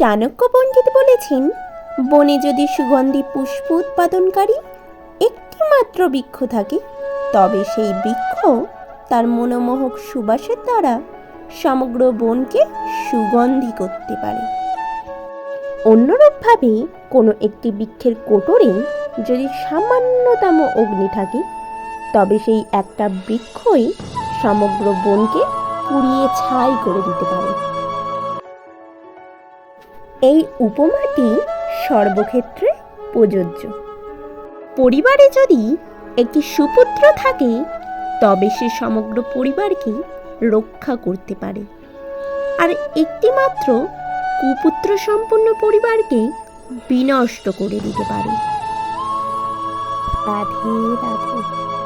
চাণক্য পণ্ডিত বলেছেন, বনে যদি সুগন্ধি পুষ্প উৎপাদনকারী একটি মাত্র বৃক্ষ থাকে, তবে সেই বৃক্ষ তার মনোমোহক সুবাসের দ্বারা সমগ্র বনকে সুগন্ধি করতে পারে। অন্যরূপভাবে কোনো একটি বৃক্ষের কোটরে যদি সামান্যতম অগ্নি থাকে, তবে সেই একটা বৃক্ষই সমগ্র বনকে পুড়িয়ে ছাই করে দিতে পারে। এই উপমাটি সর্বক্ষেত্রে প্রযোজ্য। পরিবারে যদি একটি সুপুত্র থাকে, তবে সে সমগ্র পরিবারকে রক্ষা করতে পারে। আর একটি মাত্র কুপুত্র সম্পন্ন পরিবারকে বিনষ্ট করে দিতে পারে। রাধে রাধে।